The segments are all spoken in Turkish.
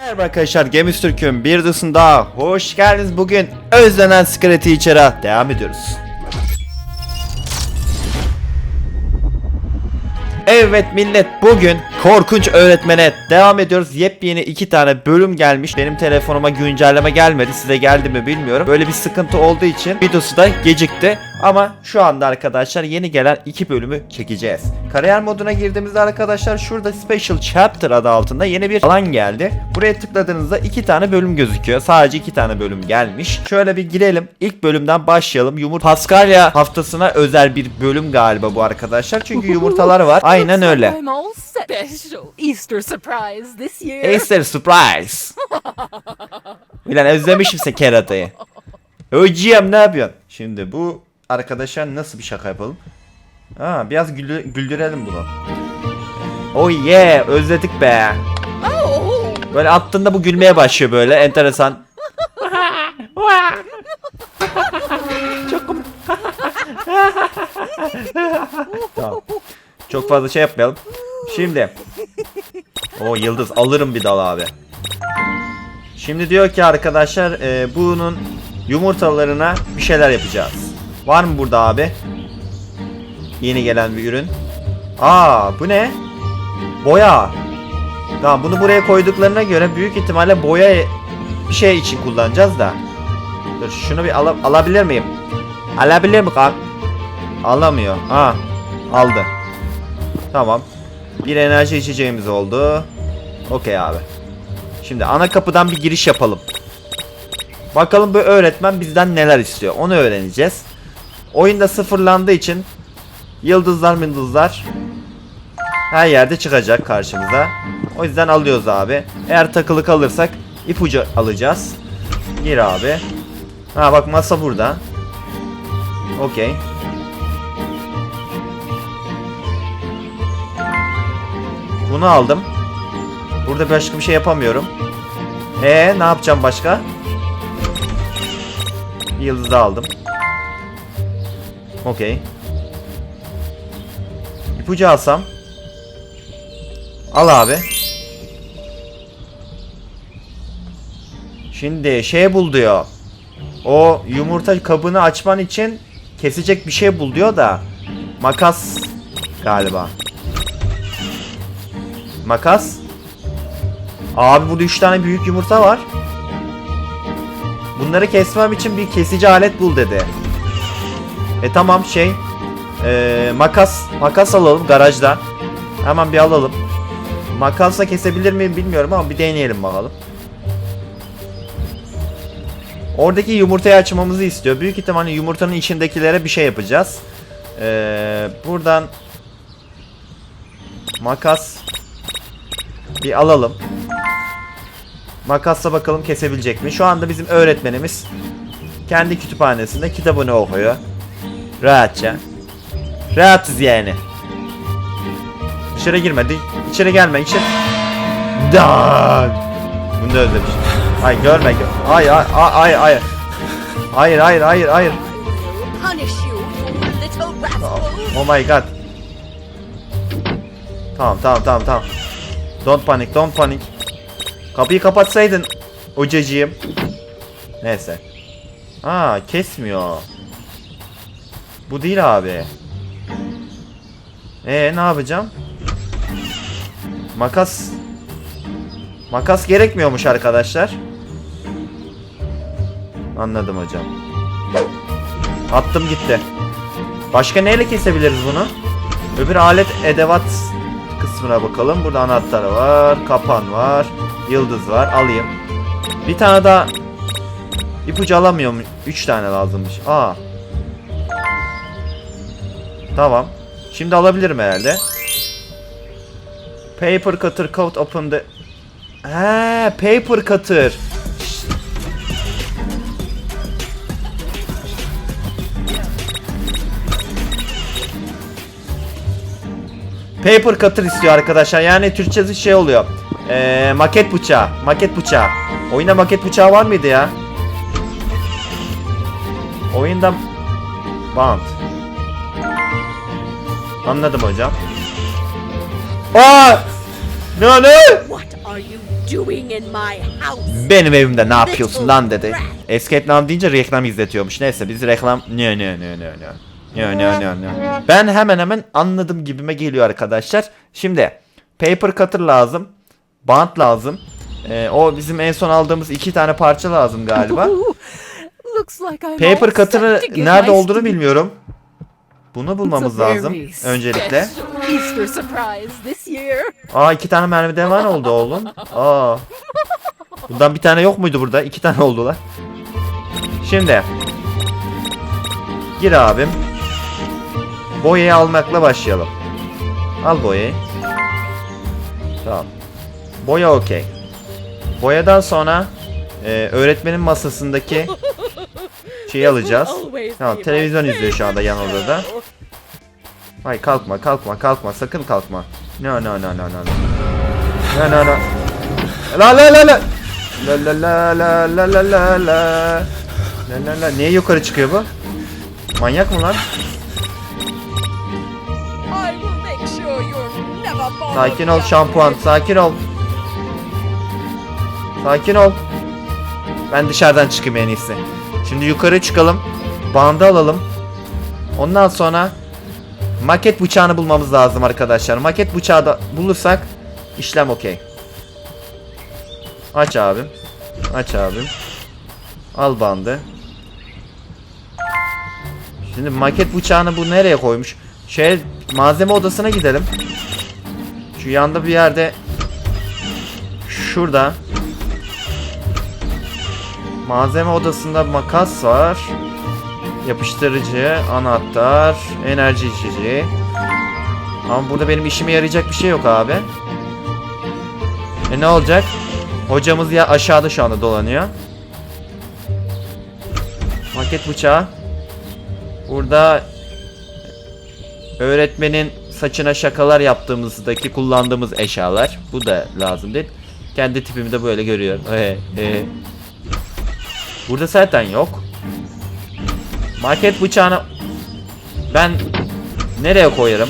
Merhaba arkadaşlar Games Türk'ün bir dosunda hoş geldiniz. Bugün özlenen Secret Teacher'a devam ediyoruz. Evet millet bugün korkunç öğretmene devam ediyoruz. Yepyeni iki tane bölüm gelmiş. Benim telefonuma güncelleme gelmedi. Size geldi mi bilmiyorum. Böyle bir sıkıntı olduğu için videosu da gecikti. Ama şu anda arkadaşlar yeni gelen iki bölümü çekeceğiz. Kariyer moduna girdiğimizde arkadaşlar şurada Special Chapter adı altında yeni bir alan geldi. Buraya tıkladığınızda iki tane bölüm gözüküyor. Sadece iki tane bölüm gelmiş. Şöyle bir girelim. İlk bölümden başlayalım. Yumurt Paskalya haftasına özel bir bölüm galiba bu arkadaşlar. Çünkü yumurtalar var. Aynen öyle. Easter surprise this year. Easter surprise. Ulan özlemişim sen keratayı. Hocam ne yapıyorsun? Şimdi bu arkadaşa nasıl bir şaka yapalım? Ha biraz güldü- güldürelim bunu. Oh yeah özledik be. Oh, Böyle attığında bu gülmeye başlıyor böyle enteresan. Çok tamam. Çok fazla şey yapmayalım. Şimdi. O yıldız alırım bir dal abi. Şimdi diyor ki arkadaşlar e, bunun yumurtalarına bir şeyler yapacağız. Var mı burada abi? Yeni gelen bir ürün. Aa bu ne? Boya. Tamam bunu buraya koyduklarına göre büyük ihtimalle boya bir şey için kullanacağız da. Dur şunu bir ala- alabilir miyim? Alabilir mi kank? Alamıyor. Ha aldı. Tamam. Bir enerji içeceğimiz oldu. Okey abi. Şimdi ana kapıdan bir giriş yapalım. Bakalım bu öğretmen bizden neler istiyor. Onu öğreneceğiz. Oyunda sıfırlandığı için yıldızlar mıldızlar her yerde çıkacak karşımıza. O yüzden alıyoruz abi. Eğer takılı kalırsak ipucu alacağız. Gir abi. Ha bak masa burada. Okey. Bunu aldım. Burada başka bir şey yapamıyorum. E ne yapacağım başka? Bir yıldız aldım. Okey. İpucu alsam. Al abi. Şimdi şey bul diyor. O yumurta kabını açman için kesecek bir şey bul diyor da. Makas galiba. Makas. Abi burada 3 tane büyük yumurta var. Bunları kesmem için bir kesici alet bul dedi. E tamam şey. Ee, makas makas alalım garajda. Hemen bir alalım. Makasla kesebilir miyim bilmiyorum ama bir deneyelim bakalım. Oradaki yumurtayı açmamızı istiyor. Büyük ihtimalle yumurtanın içindekilere bir şey yapacağız. Ee, buradan makas bir alalım. Makasla bakalım kesebilecek mi? Şu anda bizim öğretmenimiz kendi kütüphanesinde kitabını okuyor. Rahatça. Rahatız yani. Dışarı girmedi. İçeri gelme. içeri. Dan. Bunu da özlemişim. Ay görme. Gör. Ay ay ay ay. Hayır hayır hayır hayır. Oh my god. Tamam tamam tamam tamam. Don't panic don't panic. Kapıyı kapatsaydın hocacığım. Neyse. Aa kesmiyor. Bu değil abi. Ee ne yapacağım? Makas. Makas gerekmiyormuş arkadaşlar. Anladım hocam. Attım gitti. Başka neyle kesebiliriz bunu? Öbür alet edevat kısmına bakalım. Burada anahtar var, kapan var, yıldız var. Alayım. Bir tane daha ipucu alamıyorum. 3 tane lazımmış. Aa. Tamam. Şimdi alabilirim herhalde. Paper cutter coat open the... He, paper cutter. Paper cutter istiyor arkadaşlar. Yani Türkçesi şey oluyor. Ee, maket bıçağı. Maket bıçağı. Oyunda maket bıçağı var mıydı ya? Oyunda bant. Anladım hocam. Aa! Ne ne? What are you doing in my house? Benim evimde ne yapıyorsun lan dedi. Escape Now deyince reklam izletiyormuş. Neyse biz reklam... Ne ne ne ne ne. Ne ne ne ne. Ben hemen hemen anladım gibime geliyor arkadaşlar. Şimdi paper cutter lazım. Bant lazım. Ee, o bizim en son aldığımız iki tane parça lazım galiba. Paper cutter'ı nerede olduğunu bilmiyorum. Bunu bulmamız lazım öncelikle. Aa iki tane mermi devan oldu oğlum. Aa. Bundan bir tane yok muydu burada? İki tane oldular. Şimdi. Gir abim. Boyayı almakla başlayalım. Al boyayı. Tamam. Boya okey. Boyadan sonra e, öğretmenin masasındaki şeyi alacağız. Tamam televizyon izliyor şu anda yan odada. Hayır kalkma kalkma kalkma sakın kalkma. No no no no no no. No no. La la la la. La la la la la la la la. La la la. Niye yukarı çıkıyor bu? Manyak mı lan? Sakin ol şampuan sakin ol. Sakin ol. Ben dışarıdan çıkayım en iyisi. Şimdi yukarı çıkalım. Bandı alalım. Ondan sonra maket bıçağını bulmamız lazım arkadaşlar. Maket bıçağı da bulursak işlem okey. Aç abim. Aç abim. Al bandı. Şimdi maket bıçağını bu nereye koymuş? Şey malzeme odasına gidelim. Şu yanda bir yerde şurada malzeme odasında makas var. Yapıştırıcı, anahtar, enerji içeceği. Ama burada benim işime yarayacak bir şey yok abi. E ne olacak? Hocamız ya aşağıda şu anda dolanıyor. Maket bıçağı. Burada öğretmenin saçına şakalar yaptığımızdaki kullandığımız eşyalar. Bu da lazım değil. Kendi tipimi de böyle görüyorum. Ee, e. Burada zaten yok. Market bıçağını ben nereye koyarım?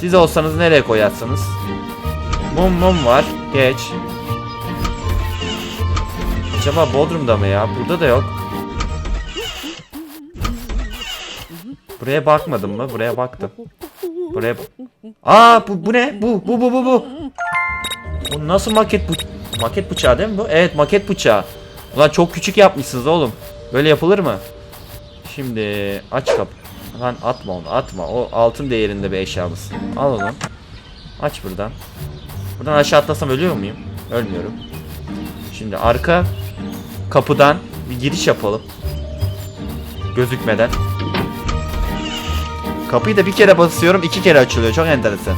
Siz olsanız nereye koyarsınız? Mum mum var. Geç. Acaba Bodrum'da mı ya? Burada da yok. Buraya bakmadım mı? Buraya baktım. Buraya... Aa bu, bu ne? Bu bu bu bu bu. Bu nasıl maket bu? Maket bıçağı değil mi bu? Evet maket bıçağı. Ulan çok küçük yapmışsınız oğlum. Böyle yapılır mı? Şimdi aç kapı. Lan atma onu atma. O altın değerinde bir eşyamız. Al onu. Aç buradan. Buradan aşağı atlasam ölüyor muyum? Ölmüyorum. Şimdi arka kapıdan bir giriş yapalım. Gözükmeden. Kapıyı da bir kere basıyorum iki kere açılıyor. Çok enteresan.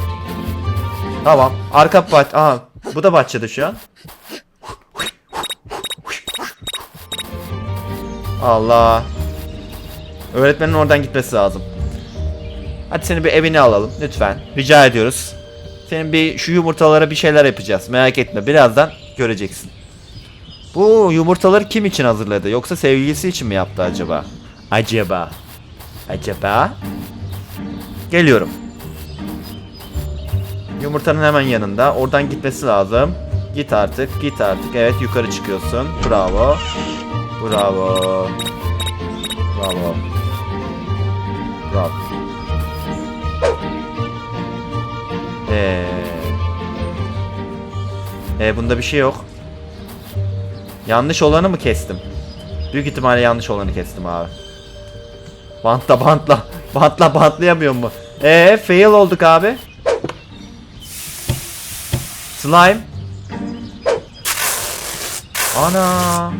Tamam. Arka bahçe. Aha. Bu da bahçede şu an. Allah. Öğretmenin oradan gitmesi lazım. Hadi seni bir evine alalım lütfen. Rica ediyoruz. Senin bir şu yumurtalara bir şeyler yapacağız. Merak etme. Birazdan göreceksin. Bu yumurtaları kim için hazırladı? Yoksa sevgilisi için mi yaptı acaba? Acaba. Acaba? Geliyorum. Yumurtanın hemen yanında. Oradan gitmesi lazım. Git artık, git artık. Evet yukarı çıkıyorsun. Bravo. Bravo. Bravo. Bravo. Ee, ee, bunda bir şey yok. Yanlış olanı mı kestim? Büyük ihtimalle yanlış olanı kestim abi. Bantla bantla. Bantla bantlayamıyor mu? Ee fail olduk abi. Slime. Ana.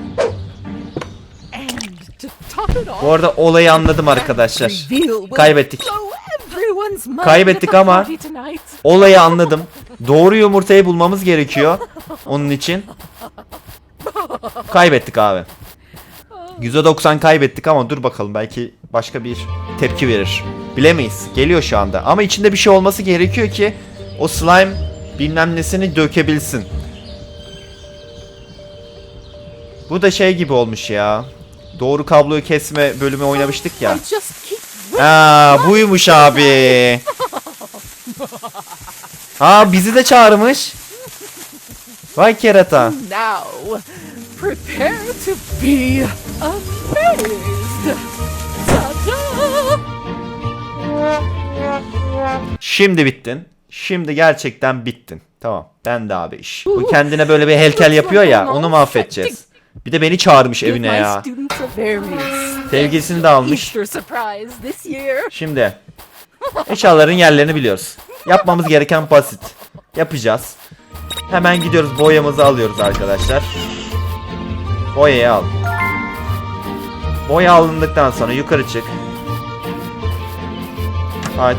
Bu arada olayı anladım arkadaşlar. Kaybettik. Kaybettik ama-. Olayı anladım. Doğru yumurtayı bulmamız gerekiyor. Onun için. Kaybettik abi. %90 kaybettik ama dur bakalım belki başka bir tepki verir. Bilemeyiz. Geliyor şu anda. Ama içinde bir şey olması gerekiyor ki o slime bilmem nesini dökebilsin. Bu da şey gibi olmuş ya. Doğru kabloyu kesme bölümü oynamıştık ya. Aa buymuş abi. Ha bizi de çağırmış. Vay kerata. Now, prepare to be amazed. Ta-da! Şimdi bittin. Şimdi gerçekten bittin. Tamam. Ben de abi iş. Bu kendine böyle bir heykel yapıyor ya onu mahvedeceğiz. Bir de beni çağırmış evine ya. Sevgilisini de almış. Şimdi eşyaların yerlerini biliyoruz. Yapmamız gereken basit. Yapacağız. Hemen gidiyoruz boyamızı alıyoruz arkadaşlar. Boyayı al. Boya alındıktan sonra yukarı çık. Aç.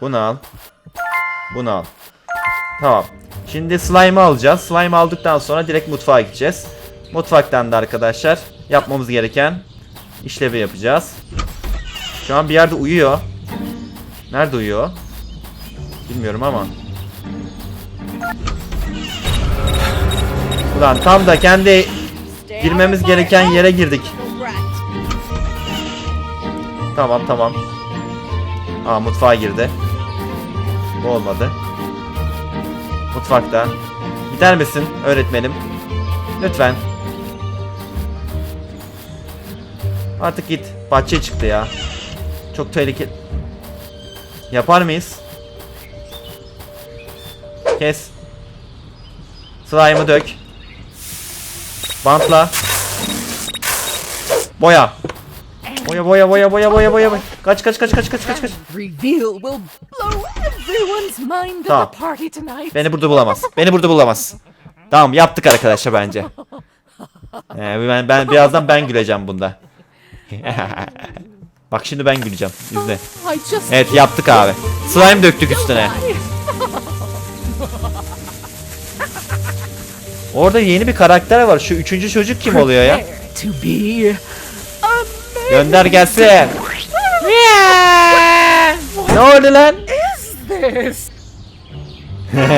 Bunu al. Bunu al. Tamam. Şimdi slime'ı alacağız. Slime aldıktan sonra direkt mutfağa gideceğiz. Mutfaktan da arkadaşlar yapmamız gereken işlevi yapacağız. Şu an bir yerde uyuyor. Nerede uyuyor? Bilmiyorum ama. Ulan tam da kendi girmemiz gereken yere girdik. Tamam tamam. Aa mutfağa girdi. Bu olmadı. Mutfakta. Gider misin öğretmenim? Lütfen. Artık git. Bahçeye çıktı ya. Çok tehlikeli. Yapar mıyız? Kes. Slime'ı dök. Bantla. Boya. Boya boya boya boya boya boya. Kaç kaç kaç kaç kaç kaç kaç. Reveal will blow Tamam. at the party tonight. Beni burada bulamaz. Beni burada bulamaz. Tamam yaptık arkadaşlar bence. Ee, ben, ben birazdan ben güleceğim bunda. Bak şimdi ben güleceğim. İzle. Evet yaptık abi. Slime döktük üstüne. Orada yeni bir karakter var. Şu üçüncü çocuk kim oluyor ya? Gönder gelsin. ne oldu lan? This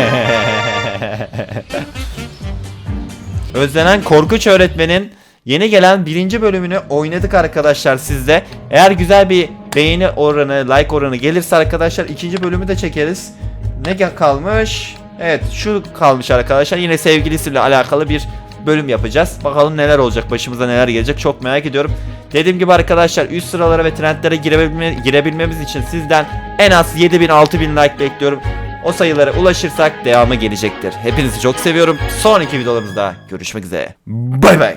Özlenen Korkunç Öğretmen'in yeni gelen birinci bölümünü oynadık arkadaşlar sizde. Eğer güzel bir beğeni oranı, like oranı gelirse arkadaşlar ikinci bölümü de çekeriz. Ne kalmış? Evet şu kalmış arkadaşlar. Yine sevgilisiyle alakalı bir bölüm yapacağız. Bakalım neler olacak, başımıza neler gelecek çok merak ediyorum. Dediğim gibi arkadaşlar üst sıralara ve trendlere girebilme, girebilmemiz için sizden en az 7000 6000 like bekliyorum. O sayılara ulaşırsak devamı gelecektir. Hepinizi çok seviyorum. Sonraki videolarımızda görüşmek üzere. Bay bay.